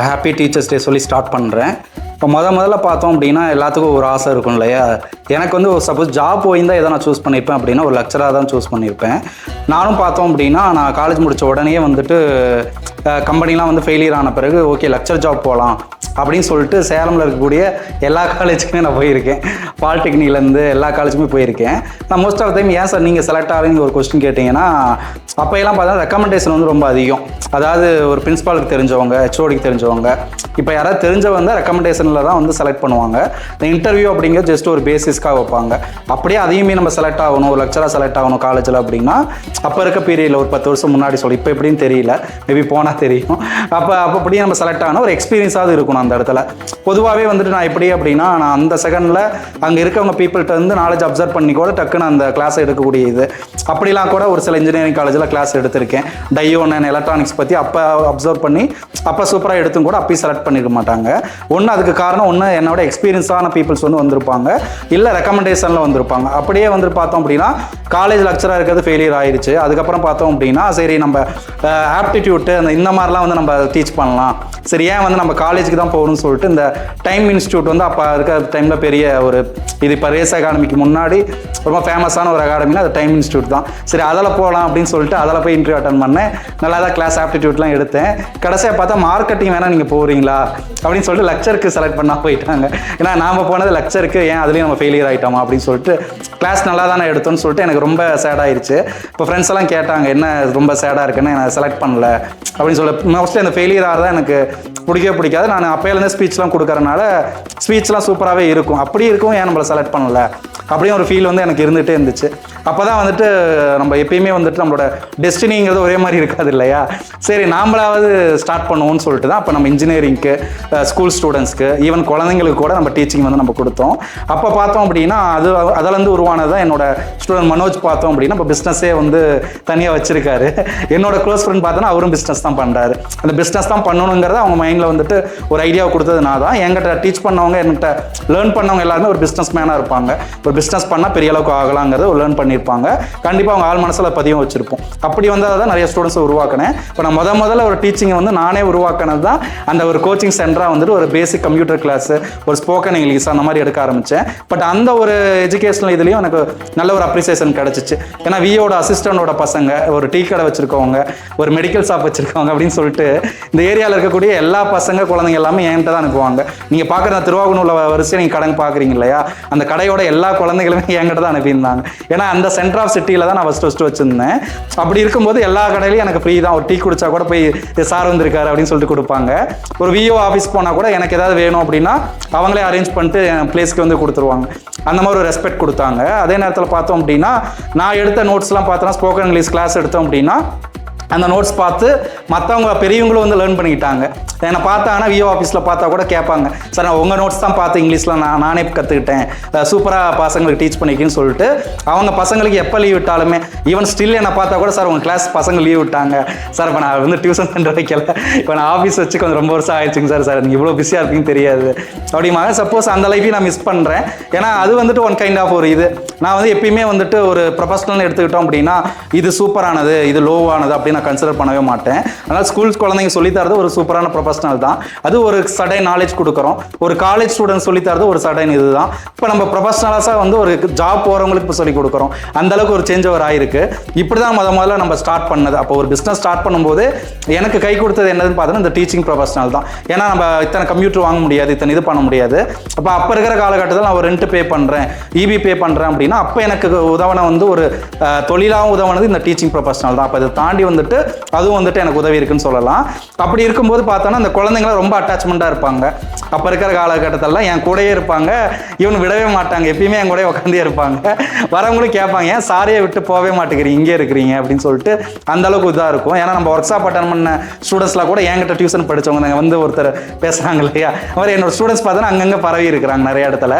Happy teachers day சொல்லி start பண்ணுறேன் இப்போ முத முதல்ல பார்த்தோம் அப்படின்னா எல்லாத்துக்கும் ஒரு ஆசை இருக்கும் இல்லையா? எனக்கு வந்து ஒரு சப்போஸ் ஜாப் போயிருந்தால் எதை நான் சூஸ் பண்ணியிருப்பேன் அப்படின்னா ஒரு லெக்சராக தான் சூஸ் பண்ணியிருப்பேன் நானும் பார்த்தோம் அப்படின்னா நான் காலேஜ் முடித்த உடனே வந்துட்டு கம்பெனிலாம் வந்து ஃபெயிலியர் ஆன பிறகு ஓகே லெக்சர் ஜாப் போகலாம் அப்படின்னு சொல்லிட்டு சேலமில் இருக்கக்கூடிய எல்லா காலேஜுக்குமே நான் போயிருக்கேன். பாலிடெக்னிக்லேருந்து எல்லா காலேஜுமே போயிருக்கேன். நான் மோஸ்ட் ஆஃப் டைம் ஏன் சார் நீங்கள் செலக்ட் ஆகுறீங்க ஒரு கொஸ்டின் கேட்டிங்கன்னா அப்போ எல்லாம் பார்த்தா ரெக்கமெண்டேஷன் வந்து ரொம்ப அதிகம். அதாவது ஒரு பிரின்ஸ்பாலுக்கு தெரிஞ்சவங்க ஹெச்ஓடிக்கு தெரிஞ்சவங்க இப்போ யாராவது தெரிஞ்சவங்க தான் ரெக்கமெண்டேஷனில் தான் வந்து செலக்ட் பண்ணுவாங்க. இந்த இன்டர்வியூ அப்படிங்கிறது ஜஸ்ட் ஒரு பேசிஸ்க்காக வைப்பாங்க. அப்படியே அதையுமே நம்ம செலக்ட் ஆகணும் ஒரு லெக்சராக செலக்ட் ஆகணும் காலேஜில் அப்படின்னா அப்போ இருக்க பீரியடில் ஒரு பத்து வருஷம் முன்னாடி சொல்லி இப்போ எப்படின்னு தெரியல. மேபி போனால் தெரியும். அப்போ அப்போ அப்படியே நம்ம செலக்ட் ஆகணும் ஒரு எக்ஸ்பீரியன்ஸாவது இருக்கணும் அந்த இடத்துல. பொதுவாகவே வந்துட்டு நான் எப்படி அப்படின்னா நான் அந்த செகண்டில் அங்கே இருக்கவங்க பீப்புள்கிட்ட வந்து நாலேஜ் அப்சர்வ் பண்ணி கூட டக்குன்னு அந்த கிளாஸை எடுக்கக்கூடிய இது அப்படிலாம் கூட ஒரு சில இன்ஜினியரிங் காலேஜில் கிளாஸ் எடுத்திருக்கேன். டையோன் எலக்ட்ரானிக்ஸ் பற்றி அப்போ அப்சர்வ் பண்ணி அப்போ சூப்பராக எடுத்தும் கூட அப்பயும் செலக்ட் பண்ணிருக்க மாட்டாங்க. ஒன்று அதுக்கு காரணம் ஒன்று என்னோட எக்ஸ்பீரியன்ஸான பீப்புள்ஸ் வந்து வந்திருப்பாங்க. இல்லை ரெக்கமெண்டேஷனில் வந்திருப்பாங்க. அப்படியே வந்து பார்த்தோம் அப்படின்னா காலேஜ் லெக்சராக இருக்கிறது ஃபெயிலியர் ஆயிடுச்சு அதுக்கப்புறம் பார்த்தோம் அப்படின்னா சரி நம்ம ஆப்டிடியூட்டு அந்த இந்த மாதிரிலாம் வந்து நம்ம டீச் பண்ணலாம். சரி ஏன் வந்து நம்ம காலேஜுக்கு தான் போகணும்னு சொல்லிட்டு இந்த டைம் இன்ஸ்டியூட் வந்து அப்போ இருக்க டைமில் பெரிய ஒரு இது இப்போ ரேஸ் அகாடமிக்கு முன்னாடி ரொம்ப ஃபேமஸான ஒரு அகாடமினா அது டைம் இன்ஸ்டியூட் தான். சரி அதில் போகலாம் அப்படின்னு சொல்லிட்டு அதில் போய் இன்டர்வியூ அட்டன் பண்ணேன். நல்லா தான் கிளாஸ் ஆப்டிடியூட்லாம் எடுத்தேன். கடைசியாக பார்த்தா மார்க்கெட்டிங் வேணால் நீங்கள் போகிறீங்களா அப்படின்னு சொல்லிட்டு லெக்சருக்கு செலக்ட் பண்ணால் போயிட்டாங்க. ஏன்னா நாம் போனது லெக்சருக்கு ஏன் அதுலேயும் நம்ம ஃபெயிலியர் ஆகிட்டோமா அப்படின்னு சொல்லிட்டு கிளாஸ் நல்லா தானே எடுத்தோம்னு சொல்லிட்டு எனக்கு ரொம்ப சேட் ஆயிடுச்சு இப்போ ஃப்ரெண்ட்ஸ் எல்லாம் கேட்டாங்க என்ன ரொம்ப சேடாக இருக்குன்னு? நான் செலக்ட் பண்ணல. அப்படின்னு சொல்ல மோஸ்ட்லி அந்த ஃபெயிலியர் ஆகிறதா எனக்கு பிடிக்கவே பிடிக்காது. நான் அப்போலேருந்து ஸ்பீச்லாம் கொடுக்கறனால ஸ்பீச்லாம் சூப்பராகவே இருக்கும். அப்படி இருக்கும் ஏன் நம்மளை செலக்ட் பண்ணல? அப்படியும் ஒரு ஃபீல் வந்து எனக்கு இருந்துகிட்டே இருந்துச்சு. அப்போ தான் வந்துட்டு நம்ம எப்பயுமே வந்துட்டு நம்மளோட டெஸ்டினிங்கிறது ஒரே மாதிரி இருக்காது இல்லையா? சரி நாமளாவது ஸ்டார்ட் பண்ணுவோம்னு சொல்லிட்டு தான் அப்போ நம்ம இன்ஜினியரிங்க்கு ஸ்கூல் ஸ்டூடெண்ட்ஸ்க்கு ஈவன் குழந்தைங்களுக்கு கூட நம்ம டீச்சிங் வந்து நம்ம கொடுத்தோம். அப்போ பார்த்தோம் அப்படின்னா அது அதிலேருந்து உருவானது தான் என்னோட ஸ்டூடெண்ட் மனோஜ் பார்த்தோம் அப்படின்னா இப்போ பிஸ்னஸே வந்து தனியாக வச்சிருக்காரு. என்னோட க்ளோஸ் ஃப்ரெண்ட் பார்த்தோன்னா அவரும் பிஸ்னஸ் தான் பண்ணுறாரு அந்த பிஸ்னஸ் தான் பண்ணணுங்கிறத அவங்க மைண்ட் மைண்டில் வந்துட்டு ஒரு ஐடியாவை கொடுத்தது நான் தான் என்கிட்ட டீச் பண்ணவங்க என்கிட்ட லேர்ன் பண்ணவங்க எல்லாருமே ஒரு பிஸ்னஸ் மேனாக இருப்பாங்க. ஒரு பிஸ்னஸ் பண்ணால் பெரிய அளவுக்கு ஆகலாங்கிறத ஒரு லேர்ன் பண்ணியிருப்பாங்க. கண்டிப்பாக அவங்க ஆள் மனசில் பதிவும் வச்சிருப்போம். அப்படி வந்து தான் நிறைய ஸ்டூடெண்ட்ஸை உருவாக்கினேன். இப்போ நான் முத முதல்ல ஒரு டீச்சிங்கை வந்து நானே உருவாக்கினது தான் அந்த ஒரு கோச்சிங் சென்டராக வந்துட்டு ஒரு பேசிக் கம்ப்யூட்டர் கிளாஸு ஒரு ஸ்போக்கன் இங்கிலீஷ் அந்த மாதிரி எடுக்க ஆரம்பித்தேன் பட் அந்த ஒரு எஜுகேஷனல் இதுலேயும் எனக்கு நல்ல ஒரு அப்ரிசியேஷன் கிடச்சிச்சு. ஏன்னா வியோட அசிஸ்டண்டோட பசங்க ஒரு டீ கடை வச்சிருக்கவங்க ஒரு மெடிக்கல் ஷாப் வச்சுருக்கவங்க அப்படின்னு சொல்லிட்டு இந்த ஏரியாவில் இருக்கக்கூடிய எல்லா பசங்க குழந்தைங்க எல்லாமே என்கிட்ட தான் அனுப்புவாங்க. நீங்கள் பார்க்குற அந்த திருவாகூரில் வரிசை நீங்கள் கடன் பார்க்குறீங்க இல்லையா? அந்த கடையோட எல்லா குழந்தைகளுமே என்கிட்ட தான் அனுப்பியிருந்தாங்க. ஏன்னா அந்த சென்டர் ஆஃப் சிட்டியில் தான் நான் ஃபஸ்ட்டு ஃபஸ்ட்டு வச்சுருந்தேன். அப்படி இருக்கும்போது எல்லா கடையிலையும் எனக்கு ஃப்ரீ தான். ஒரு டீ குடிச்சா கூட போய் சார் வந்திருக்காரு அப்படின்னு சொல்லிட்டு கொடுப்பாங்க. ஒரு விஓ ஆஃபீஸ் போனால் கூட எனக்கு ஏதாவது வேணும் அப்படின்னா அவங்களே அரேஞ்ச் பண்ணிட்டு என் பிளேஸ்க்கு வந்து கொடுத்துருவாங்க. அந்த மாதிரி ஒரு ரெஸ்பெக்ட் கொடுத்தாங்க. அதே நேரத்தில் பார்த்தோம் அப்படின்னா நான் எடுத்த நோட்ஸ்லாம் பார்த்தோன்னா ஸ்போக்கன் இங்கிலீஷ் கிளாஸ் எடுத்தோம் அப்படின்னா அந்த நோட்ஸ் பார்த்து மற்றவங்க பெரியவங்களும் வந்து லேர்ன் பண்ணிக்கிட்டாங்க. என்னை பார்த்தாங்கன்னா விஓ ஆஃபீஸில் பார்த்தா கூட கேட்பாங்க. சார் நான் உங்கள் நோட்ஸ் தான் பார்த்து இங்கிலீஷில் நான் நானே கற்றுக்கிட்டேன் சூப்பராக பசங்களுக்கு டீச் பண்ணிக்கின்னு சொல்லிட்டு அவங்க பசங்களுக்கு எப்போ லீவ் விட்டாலுமே ஈவன் ஸ்டில் என்னை பார்த்தா கூட சார் உங்கள் கிளாஸ் பசங்க லீவ் விட்டாங்க. சார் இப்போ நான் வந்து டியூஷன் சென்டர் வைக்கல. இப்போ நான் ஆஃபீஸ் வச்சு கொஞ்சம் ரொம்ப வருஷம் ஆயிடுச்சுங்க சார் சார் நீங்கள் இவ்வளோ பிஸியாக இருப்பீங்கன்னு தெரியாது. அப்படிமாக சப்போஸ் அந்த லைஃபையும் நான் மிஸ் பண்ணுறேன் ஏன்னா அது வந்துட்டு ஒன் கைண்ட் ஆஃப் ஒரு இது. நான் வந்து எப்பயுமே வந்துட்டு ஒரு ப்ரொஃபஷனல் எடுத்துக்கிட்டோம் அப்படின்னா இது சூப்பரானது இது லோவானது அப்படின்னு நான் கன்சிடர் பண்ணவே மாட்டேன். அதனால் ஸ்கூல்ஸ் குழந்தைங்க சொல்லித்தரது ஒரு சூப்பரான ப்ரொஃபஷனல் தான். அது ஒரு சடை நாலேஜ் கொடுக்குறோம். ஒரு காலேஜ் ஸ்டூடெண்ட் சொல்லித்தரது ஒரு சடைன் இது தான் இப்போ நம்ம ப்ரொஃபஷனலாக வந்து ஒரு ஜாப் போகிறவங்களுக்கு இப்போ சொல்லி கொடுக்குறோம். அந்த அளவுக்கு ஒரு சேஞ்ச் ஓவர் ஆயிருக்கு. இப்படி தான் முத முதல்ல நம்ம ஸ்டார்ட் பண்ணது. அப்போ ஒரு பிஸ்னஸ் ஸ்டார்ட் பண்ணும்போது எனக்கு கை கொடுத்தது என்னதுன்னு பார்த்தோன்னா இந்த டீச்சிங் ப்ரொஃபஷனல் தான். ஏன்னா நம்ம இத்தனை கம்ப்யூட்டர் வாங்க முடியாது இத்தனை இது பண்ண முடியாது. அப்போ அப்போ இருக்கிற காலகட்டத்தில் நான் ஒரு ரெண்ட் பே பண்ணுறேன் இபி பே பண்ணுறேன் அப்படின்னா அப்போ எனக்கு உதவன வந்து ஒரு தொழிலாகவும் உதவனது இந்த டீச்சிங் ப்ரொஃபஷனல் தான். அப்போ இதை தாண்டி வந்து வந்துட்டு அதுவும் வந்துட்டு எனக்கு உதவி இருக்குன்னு சொல்லலாம். அப்படி இருக்கும்போது பார்த்தோன்னா அந்த குழந்தைங்களாம் ரொம்ப அட்டாச்மெண்ட்டாக இருப்பாங்க. அப்போ இருக்கிற காலகட்டத்திலலாம் என் கூடயே இருப்பாங்க. இவனு விடவே மாட்டாங்க. எப்பயுமே என் கூடயே உட்காந்தே இருப்பாங்க. வரவங்களும் கேட்பாங்க ஏன் சாரியை விட்டு போகவே மாட்டேங்கிறீங்க இங்கே இருக்கிறீங்க. அப்படின்னு சொல்லிட்டு அந்த அளவுக்கு இதாக இருக்கும். ஏன்னா நம்ம ஒர்க் ஷாப் அட்டன் பண்ண ஸ்டூடெண்ட்ஸ்லாம் கூட என்கிட்ட டியூஷன் படிச்சவங்க நாங்கள் வந்து ஒருத்தர் பேசுகிறாங்க இல்லையா? அவர் என்னோட ஸ்டூடெண்ட்ஸ் பார்த்தோன்னா அங்கங்கே பரவி இருக்கிறாங்க நிறைய இடத்துல.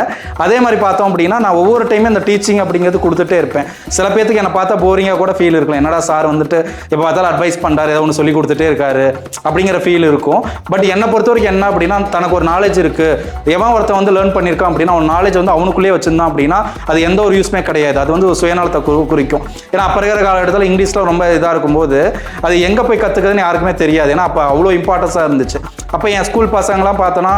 அதே மாதிரி பார்த்தோம் அப்படின்னா நான் ஒவ்வொரு டைமும் இந்த டீச்சிங் அப்படிங்கிறது கொடுத்துட்டே இருப்பேன். சில பேர்த்துக்கு என்னை பார்த்தா போரிங்காக கூட ஃபீல் இருக்கலாம் என்னடா சார் வந்துட்டு இப்போ பார்த்தாலும் அட்வைஸ் பண்ணுறாரு ஏதோ ஒன்று சொல்லி கொடுத்துட்டே இருக்காரு அப்படிங்கிற ஃபீல் இருக்கும். பட் என்னை பொறுத்த வரைக்கும் என்ன அப்படின்னா தனக்கு ஒரு நாலேஜ் இருக்குது எவன் ஒருத்தன் வந்து லேர்ன் பண்ணியிருக்கான் அப்படின்னா அவன் நாலேஜ் வந்து அவனுக்குள்ளேயே வச்சிருந்தான் அப்படின்னா அது எந்த ஒரு யூஸ்மே கிடையாது. அது வந்து ஒரு சுயநலத்தை குறிக்கும். ஏன்னா அப்போ இருக்கிற காலகட்டத்தில் இங்கிலீஷில் ரொம்ப இதாக இருக்கும்போது அது எங்கே போய் கற்றுக்குதுன்னு யாருக்குமே தெரியாது. ஏன்னா அப்போ அவ்வளோ இம்பார்ட்டன்ஸாக இருந்துச்சு. அப்போ என் ஸ்கூல் பசங்களாம் பார்த்தோன்னா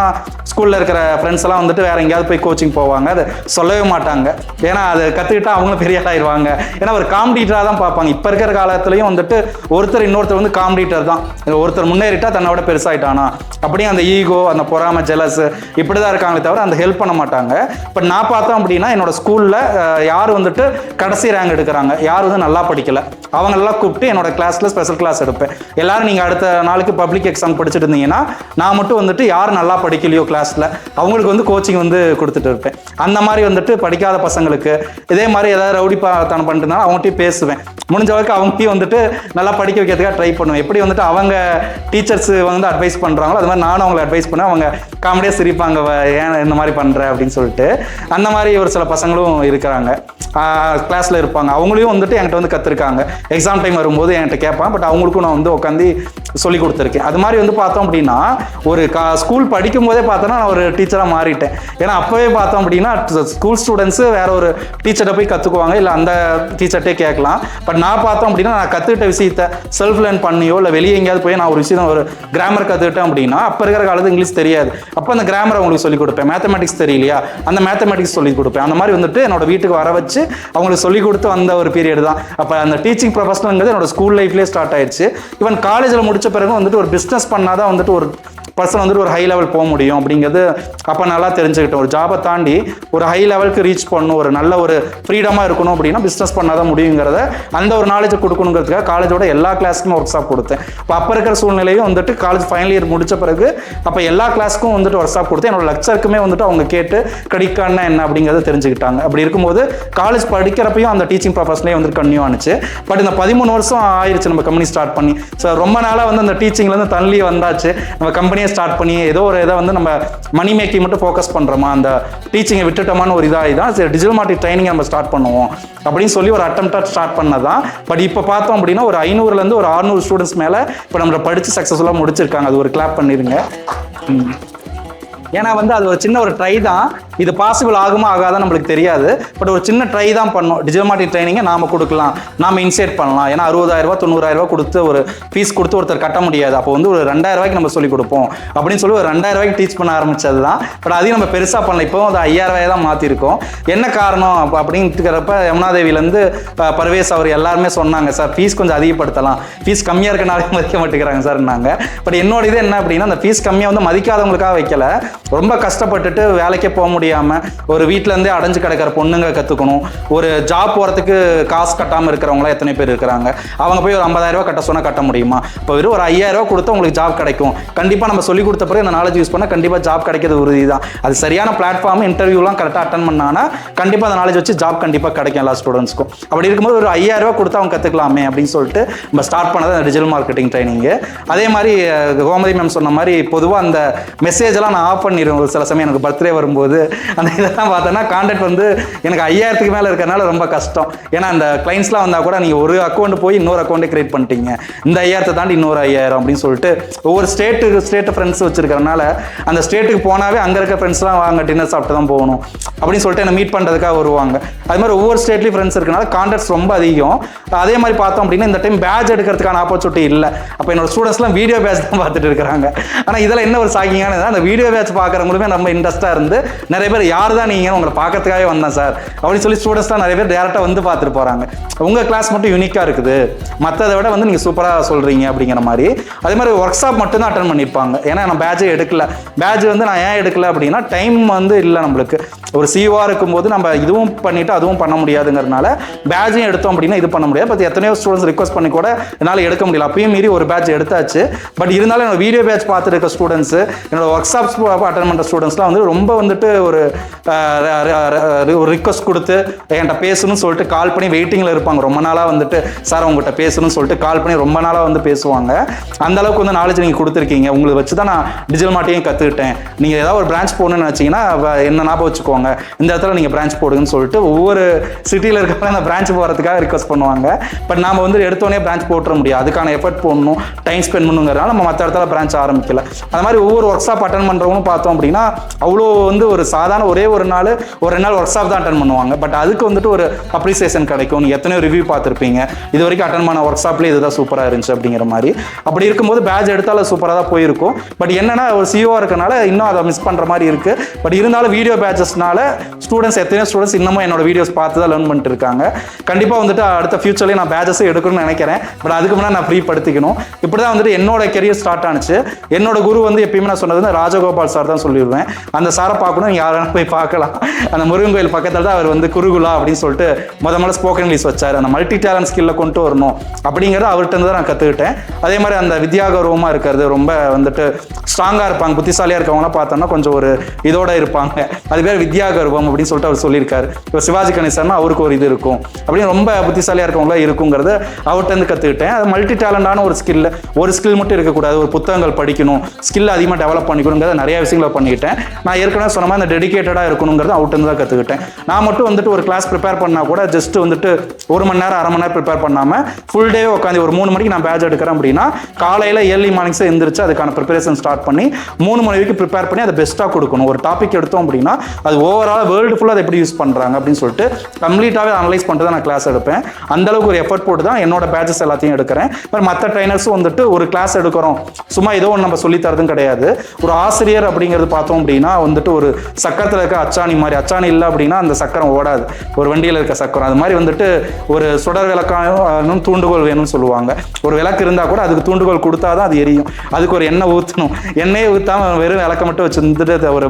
ஸ்கூலில் இருக்கிற ஃப்ரெண்ட்ஸ் எல்லாம் வந்துட்டு வேற எங்கேயாவது போய் கோச்சிங் போவாங்க. அது சொல்லவே மாட்டாங்க. ஏன்னா அது கற்றுக்கிட்டா அவங்களும் பெரிய ஆயிடுவாங்க ஏன்னா ஒரு காம்படிட்டராக தான் பார்ப்பாங்க. இப்போ இருக்கிற காலத்துலையும் வந்துட்டு ஒருத்தர் இன்னொருத்தர் வந்து காம்படிட்டர் தான். ஒருத்தர் முன்னேறிட்டா தன்னோட பெருசாயிட்டானா. அப்படியே அந்த ஈகோ அந்த பொறாமை ஜெலஸ் இப்படி தான் இருக்காங்களே தவிர அந்த ஹெல்ப் பண்ண மாட்டாங்க. பட் நான் பார்த்தோம் அப்படின்னா என்னோட ஸ்கூலில் யார் வந்துட்டு கடைசி ரேங்க் எடுக்கிறாங்க. யார் வந்து நல்லா படிக்கலை. அவங்களெல்லாம் கூப்பிட்டு என்னோட கிளாஸில் ஸ்பெஷல் கிளாஸ் எடுப்பேன். எல்லாரும் நீங்கள் அடுத்த நாளுக்கு பப்ளிக் எக்ஸாம் படிச்சுட்டு இருந்தீங்கன்னா நான் மட்டும் வந்துட்டு யார் நல்லா படிக்கலையோ கிளாஸில் அவங்களுக்கு வந்து கோச்சிங் வந்து கொடுத்துட்டு இருப்பேன். அந்த மாதிரி வந்துட்டு படிக்காத பசங்களுக்கு இதே மாதிரி ஏதாவது ரவுடி தனம் பண்ணிட்டு இருந்தாலும் அவங்ககிட்டயும் பேசுவேன். முடிஞ்ச அளவுக்கு அவங்ககிட்டயும் வந்துட்டு நல்லா படிக்க வைக்கிறதுக்காக ட்ரை பண்ணுவேன். எப்படி வந்துட்டு அவங்க டீச்சர்ஸ் வந்து அட்வைஸ் பண்ணுறாங்களோ அது மாதிரி நானும் அவங்களை அட்வைஸ் பண்ணேன் அவங்க காமெடியாக சிரிப்பாங்க ஏன் இந்த மாதிரி பண்ணுற அப்படின்னு சொல்லிட்டு அந்த மாதிரி ஒரு சில பசங்களும் இருக்கிறாங்க. கிளாஸில் இருப்பாங்க. அவங்களையும் வந்துட்டு என்கிட்ட வந்து கற்றுருக்காங்க எக்ஸாம் டைம் வரும்போது என்கிட்ட கேட்பான். பட் அவங்களுக்கும் நான் வந்து உட்காந்து சொல்லி கொடுத்துருக்கேன். அது மாதிரி வந்து பார்த்தோம் அப்படின்னா ஒரு கா ஸ்கூல் படிக்கும் போதே பார்த்தோன்னா நான் ஒரு டீச்சராக மாறிட்டேன். ஏன்னா அப்போவே பார்த்தோம் அப்படின்னா ஸ்கூல் ஸ்டூடெண்ட்ஸு வேற ஒரு டீச்சர்கிட்ட போய் கற்றுக்குவாங்க இல்லை அந்த டீச்சர்கிட்டே கேட்கலாம். பட் நான் பார்த்தோம் அப்படின்னா நான் கற்றுக்கிட்ட விஷயத்த செல்ஃப் லேர்ன் பண்ணியோ இல்லை வெளியே எங்கேயாவது போய் நான் ஒரு விஷயம் ஒரு கிராமர் கற்றுக்கிட்டேன் அப்படின்னா அப்போ இருக்கிற காலத்து இங்கிலீஷ் தெரியாது. அப்போ அந்த கிராமரை அவங்களுக்கு சொல்லிக் கொடுப்பேன். மேத்தமெட்டிக்ஸ் தெரியலையா? அந்த மேத்தமெட்டிக்ஸ் சொல்லிக் கொடுப்பேன். அந்த மாதிரி வந்துட்டு என்னோட வீட்டுக்கு வர வச்சு அவங்களுக்கு சொல்லிக் கொடுத்து வந்த ஒரு பீரியட் தான். அப்போ அந்த டீச்சிங் ப்ரொஃபஷனல்ங்கிறது என்னோட ஸ்கூல் லைஃப்லேயே ஸ்டார்ட் ஆயிடுச்சு. ஈவன் காலேஜில் முடிச்ச பிறகு வந்துட்டு ஒரு பிஸ்னஸ் பண்ணாதான் வந்துட்டு ஒரு பர்சன் வந்துட்டு ஒரு ஹை லெவல் போக முடியும் அப்படிங்கிறது அப்போ நல்லா தெரிஞ்சுக்கிட்டேன் ஒரு ஜாபை தாண்டி ஒரு ஹை லெவலுக்கு ரீச் பண்ணணும் ஒரு நல்ல ஒரு ஃப்ரீடமாக இருக்கணும் அப்படின்னா பிஸ்னஸ் பண்ணால் தான் முடியுங்கிறத அந்த ஒரு நாலேஜ் கொடுக்கணுங்கிறதுக்காக காலேஜோட எல்லா கிளாஸ்க்குமே ஒர்க் ஷாப் கொடுத்தேன். இப்போ அப்போ இருக்கிற சூழ்நிலையும் வந்துட்டு காலேஜ் ஃபைனல் இயர் முடித்த பிறகு அப்போ எல்லா கிளாஸ்க்கும் வந்துட்டு ஒர்க் ஷாப் கொடுத்தேன். என்னோட லெக்சருக்குமே வந்துட்டு அவங்க கேட்டு கிரெடிட் என்ன அப்படிங்கிறத தெரிஞ்சுக்கிட்டாங்க. அப்படி இருக்கும்போது காலேஜ் படிக்கிறப்பையும் அந்த டீச்சிங் ப்ரொஃபஷனே வந்து கன்யூ ஆனிச்சு. பட் இந்த பதிமூணு வருஷம் ஆயிடுச்சு நம்ம கம்பெனி ஸ்டார்ட் பண்ணி. ஸோ ரொம்ப நாளாக வந்து அந்த டீச்சிங்லேருந்து தள்ளி வந்தாச்சு. நம்ம கம்பெனியை ஸ்டார்ட் பண்ணி ஏதோ ஒரு இதை வந்து நம்ம மணி மேக்கிங் மட்டும் ஃபோக்கஸ் பண்ணுறோமா அந்த டீச்சிங்கை விட்டுட்டோமான்னு ஒரு இதாக இதான் சரி டிஜிட்டல் மார்க்கெட் ட்ரைனிங் நம்ம ஸ்டார்ட் பண்ணுவோம். அப்படின்னு சொல்லி ஒரு அட்டம்ப்டாக ஸ்டார்ட் பண்ணதான். பட் இப்போ பார்த்தோம் அப்படின்னா ஒரு ஐநூறுலேருந்து ஒரு அறுநூறு ஸ்டூடெண்ட்ஸ் மேலே இப்போ நம்ம படித்து சக்ஸஸ்ஃபுல்லாக முடிச்சிருக்காங்க. அது ஒரு கிளாப் பண்ணிடுங்க ம். ஏன்னா வந்து அது ஒரு சின்ன ஒரு ட்ரை தான். இது பாசிபிள் ஆகுமா ஆகாதா நம்மளுக்கு தெரியாது. பட் ஒரு சின்ன ட்ரை தான் பண்ணோம் டிஜிட்டல் மார்க்கெட்டிங் ட்ரைனிங்கை நாம் கொடுக்கலாம். நாம இன்சேட் பண்ணலாம். ஏன்னா அறுபதாயிரம் ரூபாய் கொடுத்து ஒரு ஃபீஸ் கொடுத்து ஒருத்தர் கட்ட முடியாது. அப்போ வந்து ஒரு ரெண்டாயிரரூபாய்க்கு நம்ம சொல்லி கொடுப்போம். அப்படின்னு சொல்லி ஒரு ரெண்டாயிரம் ரூபாய்க்கு டீச் பண்ண ஆரம்பிச்சது தான் பட் அதையும் நம்ம பெருசாக பண்ணல. இப்போ அது ஐயாயிரம் தான் மாற்றிருக்கோம் என்ன காரணம்? அப்போ அப்படிங்கிறப்ப யமுனாதேவிலேருந்து பர்வேஸ் அவர் எல்லாருமே சொன்னாங்க சார் ஃபீஸ் கொஞ்சம் அதிகப்படுத்தலாம். ஃபீஸ் கம்மியாக இருக்கனாலே மதிக்க மாட்டேங்கிறாங்க சார்னாங்க பட் என்னோட இது என்ன அப்படின்னா அந்த ஃபீஸ் கம்மியாக வந்து மதிக்காதவங்களுக்காக வைக்கல. ரொம்ப கஷ்டப்பட்டுட்டு வேலைக்கே போக முடியாமல் ஒரு வீட்டிலேருந்தே அடைஞ்சு கிடக்கிற பொண்ணுங்க கற்றுக்கணும் ஒரு ஜாப் போகிறதுக்கு காசு கட்டாமல் இருக்கிறவங்களாம் எத்தனை பேர் இருக்கிறாங்க? அவங்க போய் ஒரு ஐம்பதாயிரரூவா கட்ட சொன்னால் கட்ட முடியுமா? இப்போ வெறும் ஒரு 5000 ரூபாய் கொடுத்தா உங்களுக்கு ஜாப் கிடைக்கும். கண்டிப்பாக நம்ம சொல்லி கொடுத்த பிறகு இந்த நாலேஜ் யூஸ் பண்ணால் கண்டிப்பாக ஜாப் கிடைக்கிறது உறுதி தான் அது சரியான பிளாட்ஃபார்ம் இன்டர்வியூலாம் கரெக்டாக அட்டன் பண்ணாங்கன்னா கண்டிப்பாக அந்த நாலேஜ் வச்சு ஜாப் கண்டிப்பாக கிடைக்கும் எல்லா ஸ்டூடெண்ட்ஸ்க்கும் அப்படி இருக்கும்போது ஒரு 5000 ரூபாய் கொடுத்து அவங்க கற்றுக்கலாமே அப்படின்னு சொல்லிட்டு நம்ம ஸ்டார்ட் பண்ணது அந்த டிஜிட்டல் மார்க்கெட்டிங் ட்ரைனிங்கு அதே மாதிரி கோமதி மேம் சொன்ன மாதிரி பொதுவாக அந்த மெசேஜ் எல்லாம் நான் ஆஃப் பண்ணிடுவேன் ஒரு சில சமயம் எனக்கு பர்த்டே வரும்போது அந்த இதெல்லாம் பார்த்தோன்னா கான்டாக்ட் வந்து எனக்கு ஐயாயிரத்துக்கு மேலே இருக்கிறனால ரொம்ப கஷ்டம். ஏன்னா அந்த கிளைண்ட்ஸ்லாம் வந்தால் கூட நீங்கள் ஒரு அக்கௌண்ட் போய் இன்னொரு அக்கௌண்ட்டை கிரியேட் பண்ணிட்டீங்க. இந்த ஐயாயிரத்தை தாண்டி இன்னொரு ஐயாயிரம் அப்படின்னு சொல்லிட்டு ஒவ்வொரு ஸ்டேட்டு ஸ்டேட்டு ஃப்ரெண்ட்ஸ் வச்சிருக்கறனால அந்த ஸ்டேட்டுக்கு போனாவே அங்கே இருக்க ஃப்ரெண்ட்ஸ்லாம் வாங்க டின்னர் சாப்பிட்டு தான் போகணும் அப்படின்னு சொல்லிட்டு என்னை மீட் பண்ணுறதுக்காக வருவாங்க. அது மாதிரி ஒவ்வொரு ஸ்டேட்லேயும் ஃப்ரெண்ட்ஸ் இருக்கனால கான்டாக்ட்ஸ் ரொம்ப அதிகம். அதே மாதிரி பார்த்தோம் அப்படின்னா இந்த டைம் பேட்ச் எடுக்கிறதுக்கான ஆப்பர்ச்சுனிட்டி இல்லை. அப்போ என்னோட ஸ்டூடெண்ட்ஸ்லாம் வீடியோ பேட்ச் தான் பார்த்துட்டு இருக்கிறாங்க. ஆனால் இதில் என்ன ஒரு சாக்கிங்கானது அந்த வீடியோ பேட்ச் பார்க்குறவங்களுமே நம்ம இன்ட்ரெஸ்ட்டாக இருந்து நிறைய பேர் யார் தான் நீங்கள் உங்களை பார்க்கறதுக்காகவே வந்தேன் சார். அப்படின்னு சொல்லி ஸ்டூடெண்ட்ஸ்லாம் நிறைய பேர் டேரெக்டாக வந்து பார்த்துட்டு போகிறாங்க உங்கள் கிளாஸ் மட்டும் யூனிக்காக இருக்குது. மற்றதை விட வந்து நீங்கள் சூப்பராக சொல்கிறீங்க அப்படிங்கிற மாதிரி. அதே மாதிரி ஒர்க் ஷாப் மட்டும் தான் அட்டன் பண்ணியிருப்பாங்க. ஏன்னா நான் பேட்சே எடுக்கல. பேட்ச் வந்து நான் ஏன் எடுக்கல அப்படின்னா டைம் வந்து இல்லை நம்மளுக்கு. ஒரு சிஓவாக இருக்கும்போது நம்ம இதுவும் பண்ணிவிட்டு அதுவும் பண்ண முடியாதுங்கிறதுனால பேட்சையும் எடுத்தோம் அப்படின்னா இது பண்ண முடியாது. பட் எத்தனையோ ஸ்டூடெண்ட்ஸ் ரிக்வஸ்ட் பண்ணி கூட என்னால் எடுக்க முடியல. அப்பயும் மீறி ஒரு பேட்ச் எடுத்தாச்சு. பட் இருந்தாலும் என்னோட வீடியோ பேட்ச் பார்த்துட்டு இருக்க ஸ்டூடெண்ட்ஸ் என்னோட ஒர்க் ஷாப்ஸ் அட்டன் பண்ணுற ஸ்டூடெண்ட்ஸ்லாம் வந்து ரொம்ப வந்துட்டு ஒரு ஒரு ரிக்வஸ்ட் கொடுத்து என்கிட்ட பேசணும்னு சொல்லிட்டு கால் பண்ணி வெயிட்டிங்கில் இருப்பாங்க. ரொம்ப நாளாக வந்துட்டு சார் உங்கள்கிட்ட பேசணும்னு சொல்லிட்டு கால் பண்ணி ரொம்ப நாளாக வந்து பேசுவாங்க. அந்த அளவுக்கு வந்து நாலேஜ் நீங்கள் கொடுத்துருக்கீங்க. உங்களை வச்சு தான் நான் டிஜிட்டல் மாட்டையும் கற்றுக்கிட்டேன் நீங்கள் ஏதாவது ஒரு பிரான்ச் போகணும்னு நினச்சிங்கன்னா என்ன ஞாபகம் வச்சுக்கோங்க. இந்த இடத்துல நீங்கள் பிரான்ச் போடுங்கன்னு சொல்லிட்டு ஒவ்வொரு சிட்டியில் இருக்கிற அந்த பிரான்ச் போகிறதுக்காக ரிக்வஸ்ட் பண்ணுவாங்க. பட் நாம் வந்து எடுத்தோடனே பிரான்ச் போட்டுற முடியாது. அதுக்கான எஃபர்ட் போடணும். டைம் ஸ்பெண்ட் பண்ணுங்கிறதுனால நம்ம மற்ற இடத்துல பிரான்ச் ஆரம்பிக்கல. அது மாதிரி ஒவ்வொரு ஒர்க் ஷாப் அட்டன் பண்ணுறவங்களும் பார்த்தோம் அப்படின்னா அவ்வளோ வந்து ஒரு சாதாரண ஒரே ஒரு நாள் ஒரு நாள் ஒர்க் ஷாப் தான் அட்டன் பண்ணுவாங்க. பட் அதுக்கு வந்துட்டு ஒரு அப்ரிசியேஷன் கிடைக்கும். நீ எத்தனையோ ரிவ்யூ பார்த்துருப்பீங்க. இது வரைக்கும் அட்டன் பண்ண ஒர்க் ஷாப்லேயே இதுதான் சூப்பராக இருந்துச்சு அப்படிங்கிற மாதிரி. அப்படி இருக்கும்போது பேட்ச் எடுத்தாலும் சூப்பராக தான் போயிருக்கும். பட் என்னென்னா ஒரு சிஓ இருக்கனால இன்னும் அதை மிஸ் பண்ணுற மாதிரி இருக்கு. பட் இருந்தாலும் வீடியோ பேட்சஸ்னால ஸ்டூடெண்ட்ஸ் எத்தனையோ ஸ்டூடெண்ட்ஸ் இன்னமும் என்னோட வீடியோஸ் பார்த்து தான் லேர்ன் பண்ணிட்டு இருக்காங்க. கண்டிப்பாக வந்துட்டு அடுத்த ஃபியூச்சர்லேயே நான் பேட்சஸே எடுக்கணும்னு நினைக்கிறேன். பட் அதுக்கு முன்னாடி நான் ஃப்ரீ படுத்திக்கணும். இப்படி தான் வந்துட்டு என்னோட கெரியர் ஸ்டார்ட் ஆனுச்சு. என்னோட குரு வந்து எப்பயுமே நான் சொன்னது ராஜகோபால் சார் தான் சொல்லிடுவேன். அந்த சாரை பார்க்கணும் யாரும் போய் பார்க்கலாம். அந்த முருகன் கோயில் பக்கத்தில் தான் அவர் வந்து குருகுலா அப்படின்னு சொல்லிட்டு முத முதல்ல ஸ்போக்கன் இங்கிலீஷ் வச்சார். அந்த மல்டி டேலண்ட் ஸ்கில்ல கொண்டு வரணும் அப்படிங்கிறத அவர்கிட்ட இருந்து தான் நான் கற்றுக்கிட்டேன் அதே மாதிரி அந்த வித்யாகர்வமாக இருக்கிறது ரொம்ப வந்துட்டு ஸ்ட்ராங்காக இருப்பாங்க. புத்திசாலியாக இருக்கவங்களாம் பார்த்தோம்னா கொஞ்சம் ஒரு இதோட இருப்பாங்க. அது பேர் வித்யாகர்வம் அப்படின்னு சொல்லிட்டு அவர் சொல்லியிருக்காரு. இப்போ சிவாஜி கணேசன்னா அவருக்கு ஒரு இது இருக்கும். அப்படின்னு ரொம்ப புத்திசாலியாக இருக்கவங்களா இருக்குங்கிறத அவர்கிட்ட இருந்து கற்றுக்கிட்டேன் அது மல்டி டேலண்டான ஒரு ஸ்கில் ஒரு ஸ்கில் மட்டும் இருக்கக்கூடாது. ஒரு புத்தகங்கள் படிக்கணும். ஸ்கில் அதிகமாக டெவலப் பண்ணிக்கணுங்கிறத நிறைய விஷயங்களை பண்ணிக்கிட்டேன். நான் ஏற்கனவே சொன்ன மாதிரி அந்த டெடிக்கேட்டடாக இருக்கணுங்கிறது அவுட்டு தான் கற்றுக்கிட்டேன் நான் மட்டும் வந்துட்டு ஒரு கிளாஸ் ப்ரிப்பேர் பண்ணால் கூட ஜஸ்ட் வந்துட்டு ஒரு மணி நேரம் அரை மணி நேரம் ப்ரிப்பேர் பண்ணாமல் ஃபுல் டே உட்காந்து ஒரு மூணு மணிக்கு நான் பேட்ச் எடுக்கிறேன் அப்படின்னா காலையில் ஏர்லி மார்னிங்ஸே எந்திரிச்சு அதுக்கான ப்ரிப்பரேஷன் ஸ்டார்ட் பண்ணி மூணு மணி வரைக்கும் ப்ரிப்பேர் பண்ணி அதை பெஸ்ட்டாக கொடுக்கணும். ஒரு டாபிக் எடுத்தோம் அப்படின்னா அது ஓவரால் வேர்ல்டு ஃபுல்லாக அதை எப்படி யூஸ் பண்ணுறாங்க அப்படின்னு சொல்லிட்டு கம்ப்ளீட்டாகவே அனலைஸ் பண்ணிட்டு தான் நான் கிளாஸ் எடுப்பேன். அந்தளவுக்கு ஒரு எஃபர்ட் போட்டு தான் என்னோட பேட்சஸ் எல்லாத்தையும் எடுக்கிறேன். அப்புறம் மற்ற ட்ரைனர்ஸும் வந்துட்டு ஒரு கிளாஸ் எடுக்கிறோம். சும்மா ஏதோ ஒன்று நம்ம சொல்லித்தரதும் கிடையாது. ஒரு ஆசிரியர் அப்படி அப்படிங்கிறது பார்த்தோம் அப்படின்னா வந்துட்டு ஒரு சக்கரத்தில் இருக்க அச்சாணி மாதிரி அச்சாணி இல்லை அப்படின்னா அந்த சக்கரம் ஓடாது. ஒரு வண்டியில் இருக்க சக்கரம். அது மாதிரி வந்துட்டு ஒரு சுடர் விளக்கானும் தூண்டுகோல் வேணும்னு சொல்லுவாங்க. ஒரு விளக்கு இருந்தால் கூட அதுக்கு தூண்டுகோல் கொடுத்தா தான் அது எரியும். அதுக்கு ஒரு எண்ணெய் ஊற்றணும் எண்ணெயை ஊற்றாம வெறும் விளக்க மட்டும் வச்சுருந்துட்டு அதை ஒரு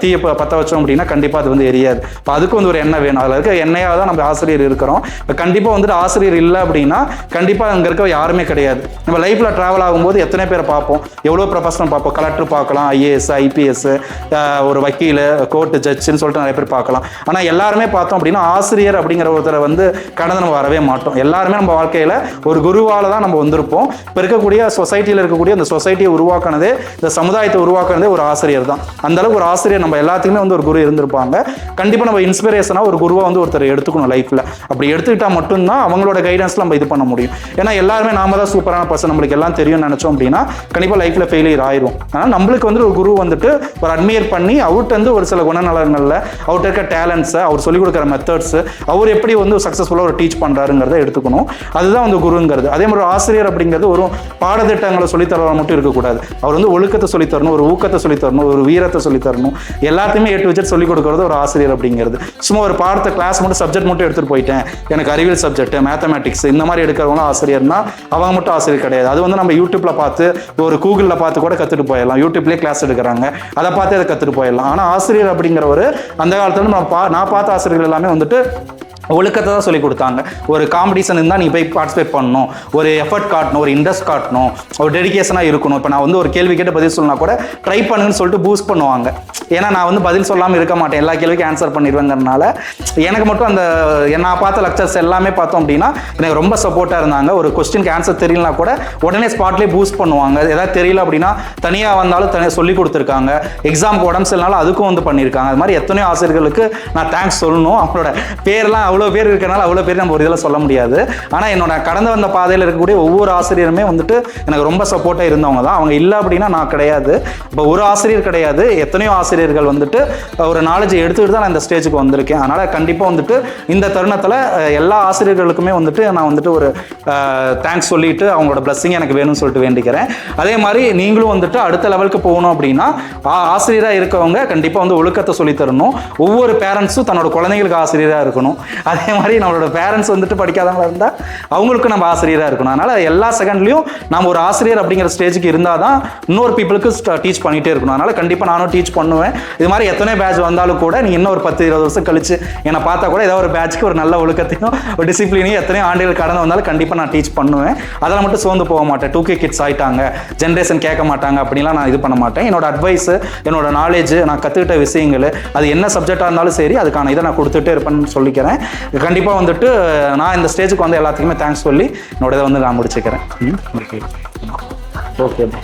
தீயை ப- பற்ற வச்சோம் அப்படின்னா கண்டிப்பாக அது வந்து எரியாது. இப்போ அதுக்கு வந்து ஒரு எண்ணெய் வேணும். அதில் இருக்க எண்ணெயாக தான் நம்ம ஆசிரியர் இருக்கிறோம். இப்போ கண்டிப்பாக வந்துட்டு ஆசிரியர் இல்லை அப்படின்னா கண்டிப்பாக அங்கே இருக்க யாருமே கிடையாது. நம்ம லைஃப்பில் ட்ராவல் ஆகும்போது எத்தனை பேரை பார்ப்போம்? எவ்வளோ ப்ரொஃபஷனல் பார்ப்போம்? கலெக்டர் பார்க்கலாம் ஐஏஎஸ் ஐபிஎஸ் ஒரு வக்கீல் கோர்ட்டு ஜட்ஜுன்னு சொல்லிட்டு நிறைய பேர் பார்க்கலாம். ஆனால் எல்லாருமே பார்த்தோம் அப்படின்னா ஆசிரியர் அப்படிங்கிற ஒருத்தரை வந்து கடந்து நம்ம வரவே மாட்டோம். எல்லாருமே நம்ம வாழ்க்கையில் ஒரு குருவால் தான் நம்ம வந்திருப்போம். இப்போ இருக்கக்கூடிய சொசைட்டியில் இருக்கக்கூடிய அந்த சொசைட்டியை உருவாக்கினதே இந்த சமுதாயத்தை உருவாக்குனதே ஒரு ஆசிரியர் தான். அந்தளவுக்கு ஒரு ஆசிரியர் நம்ம எல்லாத்துக்குமே வந்து ஒரு குரு இருந்திருப்பாங்க. கண்டிப்பாக நம்ம இன்ஸ்பிரேஷனாக ஒரு குருவாக வந்து ஒருத்தர் எடுத்துக்கணும் லைஃப்பில் அப்படி எடுத்துக்கிட்டால் மட்டும்தான் அவங்களோட கைடன்ஸில் நம்ம இது பண்ண முடியும். ஏன்னா எல்லாருமே நாம தான் சூப்பரான பர்சன் நம்மளுக்கு எல்லாம் தெரியும்னு நினைச்சோம் அப்படின்னா கண்டிப்பாக லைஃப்பில் ஃபெயிலியர் ஆயிரும். ஆனால் நம்மளுக்கு வந்து ஒரு குரு வந்துட்டு ஒரு அட்மையர் பண்ணி அவர்கிட்ட வந்து ஒரு சில குணநலங்களில் அவர்கிட்ட இருக்க டேலண்ட்ஸை அவர் சொல்லிக் கொடுக்குற மெத்தட்ஸ் அவர் எப்படி வந்து சக்ஸஸ்ஃபுல்லாக ஒரு டீச் பண்ணுறாருங்கிறத எடுத்துக்கணும். அதுதான் வந்து குருங்கிறது. அதே மாதிரி ஒரு ஆசிரியர் அப்படிங்கிறது ஒரு பாடத்திட்டங்களை சொல்லித்தரவா மட்டும் இருக்கக்கூடாது. அவர் வந்து ஒழுக்கத்தை சொல்லித் தரணும் ஒரு ஊக்கத்தை சொல்லித் தரணும் ஒரு வீரத்தை சொல்லித்தரணும் எல்லாத்தையுமே எட்டு டு சொல்லிக் கொடுக்கறது ஒரு ஆசிரியர் அப்படிங்கிறது. சும்மா ஒரு பாடத்தை கிளாஸ் மட்டும் சப்ஜெக்ட் மட்டும் எடுத்துட்டு போயிட்டேன். எனக்கு அறிவியல் சப்ஜெக்ட் மேத்தமேட்டிக்ஸ் இந்த மாதிரி எடுக்கிறவங்களும் ஆசிரியர்னா அவங்க மட்டும் ஆசிரியர் கிடையாது. அது வந்து நம்ம யூடியூப்ல பார்த்து ஒரு கூகுளில் பார்த்து கூட கற்றுட்டு போயிடலாம். யூடியூப்லேயே கிளாஸ் எடுக்கிறாங்க. அதை பார்த்து அதை கற்றுட்டு போயிடலாம். ஆனால் ஆசிரியர் அப்படிங்கிறவர் அந்த காலத்துல நான் பா நான் பார்த்த ஆசிரியர்கள் எல்லாமே வந்துட்டு ஒழுக்கத்தை தான் சொல்லி கொடுத்தாங்க. ஒரு காம்படிஷன் இருந்தால் நீ போய் பார்ட்டிசிபேட் பண்ணணும். ஒரு எஃபர்ட் காட்டணும் ஒரு இன்ட்ரெஸ்ட் காட்டணும் ஒரு டெடிகேஷனாக இருக்கணும். இப்போ நான் வந்து ஒரு கேள்வி கேட்டு பதில் சொல்லனா கூட ட்ரை பண்ணுங்கன்னு சொல்லிட்டு பூஸ்ட் பண்ணுவாங்க. ஏன்னா நான் வந்து பதில் சொல்லாமல் இருக்க மாட்டேன். எல்லா கேள்விக்கும் ஆன்சர் பண்ணிடுவேங்கிறனால எனக்கு மட்டும் அந்த நான் பார்த்த லெக்சர்ஸ் எல்லாமே பார்த்தோம் அப்படின்னா எனக்கு ரொம்ப சப்போர்ட்டாக இருந்தாங்க. ஒரு கொஸ்டினுக்கு ஆன்சர் தெரியலனா கூட உடனே ஸ்பாட்லேயே பூஸ்ட் பண்ணுவாங்க. ஏதாவது தெரியல அப்படின்னா தனியாக வந்தாலும் தனியாக சொல்லி கொடுத்துருக்காங்க. எக்ஸாமுக்கு உடம்பு சரியில்னாலும் அதுக்கும் வந்து பண்ணியிருக்காங்க அது மாதிரி எத்தனையோ ஆசிரியர்களுக்கு நான் தேங்க்ஸ் சொல்லணும். அவங்களோட பேர்லாம் அவ்வளோ பேர் இருக்கனால அவ்வளோ பேர் நம்ம ஒரு இதில் சொல்ல முடியாது. ஆனால் என்னோட கடந்து வந்த பாதையில் இருக்கக்கூடிய ஒவ்வொரு ஆசிரியருமே வந்துட்டு எனக்கு ரொம்ப சப்போர்ட்டாக இருந்தவங்க தான். அவங்க இல்லை அப்படின்னா நான் கிடையாது. இப்போ ஒரு ஆசிரியர் கிடையாது. எத்தனையோ ஆசிரியர்கள் வந்துட்டு ஒரு நாலேஜ் எடுத்துக்கிட்டு தான் நான் இந்த ஸ்டேஜுக்கு வந்திருக்கேன். அதனால் கண்டிப்பாக வந்துட்டு இந்த தருணத்தில் எல்லா ஆசிரியர்களுக்குமே வந்துட்டு நான் வந்துட்டு ஒரு தேங்க்ஸ் சொல்லிட்டு அவங்களோட பிளஸ்ஸிங் எனக்கு வேணும்னு சொல்லிட்டு வேண்டிக்கிறேன். அதே மாதிரி நீங்களும் வந்துட்டு அடுத்த லெவலுக்கு போகணும் அப்படின்னா ஆசிரியராக இருக்கவங்க கண்டிப்பாக வந்து ஒழுக்கத்தை சொல்லித் தரணும். ஒவ்வொரு பேரண்ட்ஸும் தன்னோட குழந்தைங்களுக்கு ஆசிரியராக இருக்கணும். அதே மாதிரி நம்மளோட பேரண்ட்ஸ் வந்துட்டு படிக்காதவங்களா இருந்தால் அவங்களுக்கும் நம்ம ஆசிரியராக இருக்கணும். அதனால் எல்லா செகண்ட்லையும் நம்ம ஒரு ஆசிரியர் அப்படிங்கிற ஸ்டேஜுக்கு இருந்தால் தான் இன்னொரு பீப்புளுக்கு டீச் பண்ணிகிட்டே இருக்கணும். அதனால் கண்டிப்பாக நானும் டீச் பண்ணுவேன். இது மாதிரி எத்தனை பேட்ச் வந்தாலும் கூட நீ இன்னும் ஒரு பத்து இருபது வருஷம் கழிச்சு என்னை பார்த்தா கூட ஏதோ ஒரு பேட்ச்க்கு ஒரு நல்ல ஒழுக்கத்தையும் ஒரு டிசிப்ளினையும் எத்தனையோ ஆண்டுகள் கடந்து வந்தாலும் கண்டிப்பாக நான் டீச் பண்ணுவேன். அதில் மட்டும் சோர்ந்து போக மாட்டேன். டூ கே கிட்ஸ் ஆகிட்டாங்க ஜென்ரேஷன் கேட்க மாட்டாங்க அப்படிலாம் நான் இது பண்ண மாட்டேன். என்னோட அட்வைஸ் என்னோட நாலேஜ் நான் கற்றுக்கிட்ட விஷயங்கள் அது என்ன சப்ஜெக்டாக இருந்தாலும் சரி அதுக்கான இதை நான் கொடுத்துட்டே இருப்பேன்னு சொல்லிக்கிறேன். கண்டிப்பாக வந்துட்டு நான் இந்த ஸ்டேஜுக்கு வந்து எல்லாத்துக்குமே தேங்க்ஸ் சொல்லி என்னோட இதை வந்து நான் முடிச்சுக்கிறேன். Okay okay.